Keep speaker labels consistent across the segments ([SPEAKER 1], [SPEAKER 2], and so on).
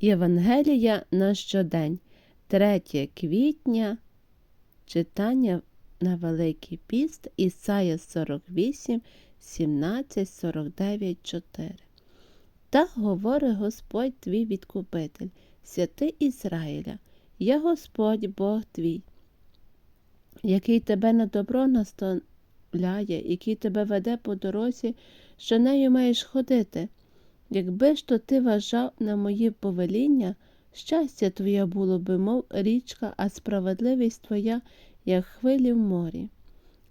[SPEAKER 1] Євангелія на щодень, 3 квітня, читання на Великий піст, Ісая 48, 17, 49, 4. Так говорить Господь твій відкупитель, святий Ізраїля, я Господь Бог твій, який тебе на добро наставляє, який тебе веде по дорозі, що нею маєш ходити. Якби ж то ти вважав на мої повеління, щастя твоє було би, мов річка, а справедливість твоя, як хвилі в морі.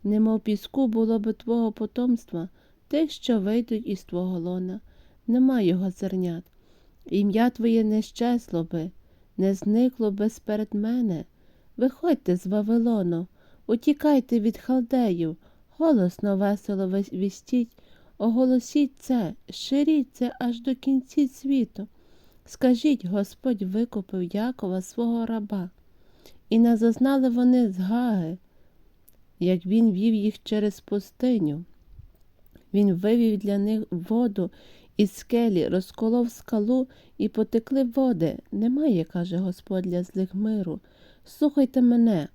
[SPEAKER 1] Немов піску було би твого потомства, тих, що вийдуть із твого лона, нема його зернят. Ім'я твоє не щесло би, не зникло би сперед мене. Виходьте з Вавилону, утікайте від халдеїв, голосно весело вістіть, оголосіть це, ширіть це аж до кінці світу. Скажіть, Господь викупив Якова свого раба, і не зазнали вони згаги, як він вів їх через пустиню. Він вивів для них воду із скелі, розколов скалу і потекли води. Немає, каже Господь для злих миру. Слухайте мене,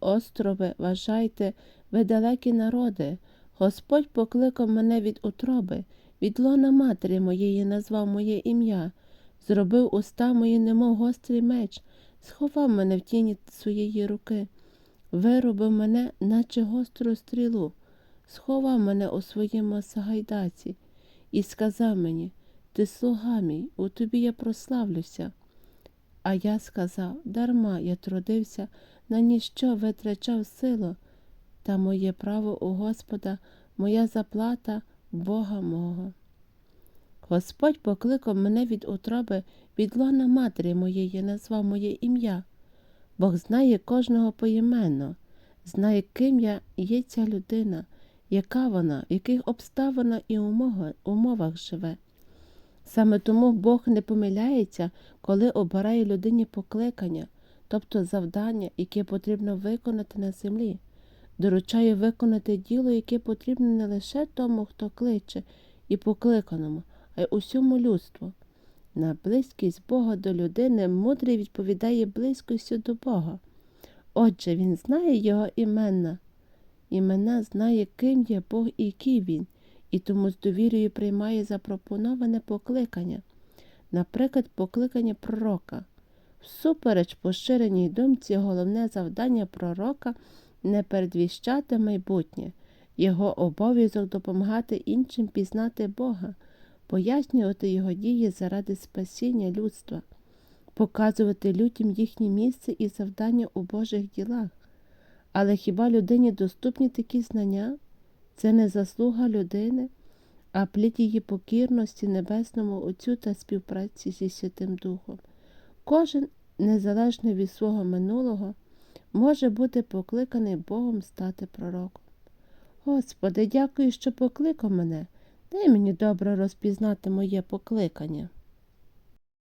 [SPEAKER 1] острови, вважайте, ви далекі народи. Господь покликав мене від утроби, від лона матері моєї назвав моє ім'я, зробив уста мої, немов гострий меч, сховав мене в тіні своєї руки, виробив мене, наче гостру стрілу, сховав мене у своєму сагайдаці і сказав мені Ти слуга мій, у тобі я прославлюся. А я сказав дарма я трудився, на ніщо витрачав силу, та моє право у Господа, моя заплата Бога мого. Господь покликав мене від утроби, від лона матері моєї, назвав моє ім'я. Бог знає кожного поіменно, знає, ким я є ця людина, яка вона, в яких обставинах і умовах живе. Саме тому Бог не помиляється, коли обирає людині покликання, тобто завдання, яке потрібно виконати на землі, доручає виконати діло, яке потрібно не лише тому, хто кличе і покликаному, а й усьому людству. На близькість Бога до людини мудрий відповідає близькістю до Бога. Отже, він знає його імена. Імена знає, ким є Бог і який він, і тому з довірою приймає запропоноване покликання, наприклад, покликання пророка. Всупереч поширеній думці, головне завдання пророка не передвіщати майбутнє, його обов'язок допомагати іншим пізнати Бога, пояснювати його дії заради спасіння людства, показувати людям їхнє місце і завдання у Божих ділах. Але хіба людині доступні такі знання? Це не заслуга людини, а плід її покірності Небесному Отцю та співпраці зі Святим Духом. Кожен, незалежно від свого минулого, може бути покликаний Богом стати пророком. Господи, дякую, що покликав мене. Дай мені добре розпізнати моє покликання.